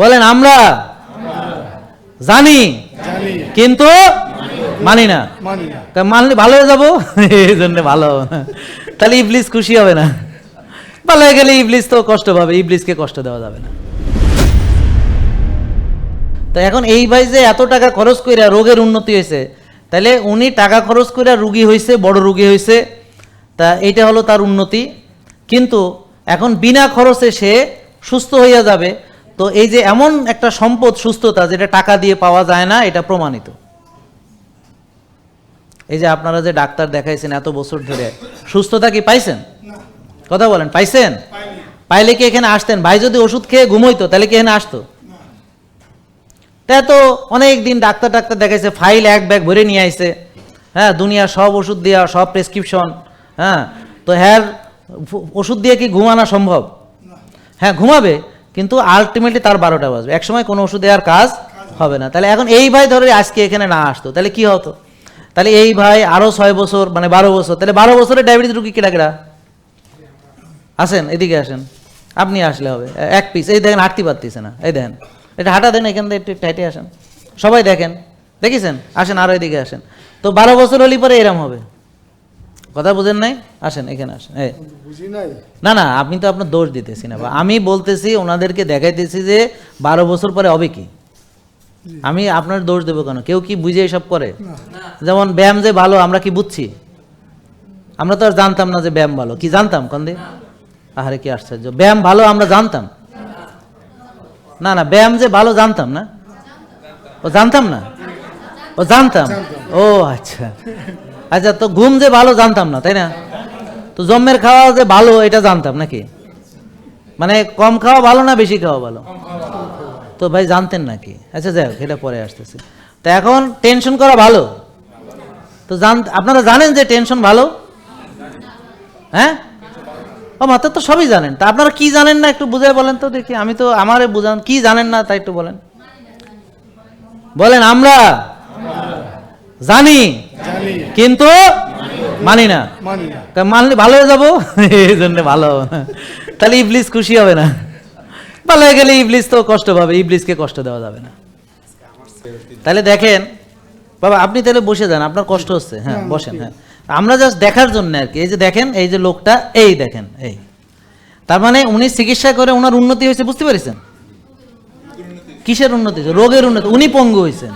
বলেন আমরা জানি কিন্তু মানি না। মানলে ভালো হয়ে যাব? এই জন্য ভালো। হবে না তাহলে ইবলিস খুশি হবে না। ভালো হয়ে গেলে ইবলিস তো কষ্ট পাবে ইবলিসকে কষ্ট দেওয়া যাবে না। তো এখন এই ভাই যে এত টাকা খরচ কইরা রোগের উন্নতি হয়েছে তাহলে উনি টাকা খরচ কইরা রুগী হয়েছে বড় রুগী হয়েছে তা এইটা হলো তার উন্নতি। কিন্তু এখন বিনা খরচে সে সুস্থ হইয়া যাবে তো এই যে এমন একটা সম্পদ সুস্থতা যেটা টাকা দিয়ে পাওয়া যায় না এটা প্রমাণিত। এই যে আপনারা যে ডাক্তার দেখাইছেন এত বছর ধরে সুস্থতা কি পাইছেন? কথা বলেন পাইছেন? পাইলে কি এখানে আসতেন? ভাই যদি ওষুধ খেয়ে ঘুমোইতো তাহলে কি এখানে আসতো? তা তো অনেক দিন ডাক্তার ডাক্তার দেখাইছে ফাইল এক ব্যাগ ভরে নিয়ে আইছে। হ্যাঁ দুনিয়ার সব ওষুধ দেওয়া সব প্রেসক্রিপশন হ্যাঁ। তো হ্যাঁ ওষুধ দিয়ে কি ঘুমানো সম্ভব? হ্যাঁ ঘুমাবে। কিন্তু আলটিমেটলি তার বারোটা বাজবে। একসময় কোনো ওষুধে আর কাজ হবে না। তাহলে এখন এই ভাই ধরে আজকে এখানে না আসতো, তাহলে কি হতো? তাহলে এই ভাই আরও ছয় বছর মানে বারো বছর, তাহলে বারো বছরের ডায়াবেটিস রুগী কেডা কেডা আসেন, এদিকে আসেন। আপনি আসলে হবে। এক পিস এই দেখেন, হাঁটতে পারতেছে না। এই দেখেন, এটা হাঁটা দেন, এখান থেকে একটু হেঁটে আসেন। সবাই দেখেন, দেখেছেন? আসেন, আরও এদিকে আসেন। তো বারো বছর হলে পরে এরম হবে। কথা বুঝেন নাই? আসেন এখানে আসেন না না আমি তো আপনার দোষ দিতেছি না আমি বলতেছি ওনাদেরকে দেখাইতেছি যে বারো বছর পরে হবে কি। আমি আপনার দোষ দেবো কেন? কেউ কি বুঝে এসব করে? যেমন ব্যায়াম যে ভালো আমরা কি বুঝছি? আমরা তো আর জানতাম না যে ব্যায়াম ভালো। কি জানতাম কন্দে? আহারে কি আশ্চর্য। ব্যায়াম ভালো আমরা জানতাম। না না ব্যায়াম যে ভালো জানতাম না। ও জানতাম না? ও জানতাম। ও আচ্ছা। আচ্ছা তো ঘুম যে ভালো জানতাম না তাই না? তো জম্মের খাওয়া যে ভালো এটা জানতাম নাকি? মানে কম খাওয়া ভালো না বেশি খাওয়া ভালো? তো ভাই জানতেন নাকি? আচ্ছা যাই হোক এটা পরে আসতেছে। তো এখন টেনশন করা ভালো? তো জান আপনারা জানেন যে টেনশন ভালো? হ্যাঁ? ও মাত্র তো সবই জানেন। তা আপনারা কি জানেন না একটু বুঝাই বলেন তো দেখি। আমি তো আমারে বুঝান কি জানেন না তাই একটু বলেন। বলেন আমরা জানি। কিন্তু মানি না। মানি মানলে ভালো হয়ে যাব? এই জন্য ভালো। হবে না তাহলে ইবলিস খুশি হবে না। ভালো হয়ে গেলে ইবলিস তো কষ্ট পাবে ইবলিসকে কষ্ট দেওয়া যাবে না। তাহলে দেখেন বাবা আপনি তাহলে বসে যান আপনার কষ্ট হচ্ছে। হ্যাঁ বসেন হ্যাঁ। আমরা জাস্ট দেখার জন্য আর কি এই যে দেখেন এই যে লোকটা এই দেখেন এই। তার মানে উনি চিকিৎসা করে ওনার উন্নতি হয়েছে বুঝতে পেরেছেন? কিসের উন্নতি রোগের উন্নতি উনি পঙ্গু হয়েছেন।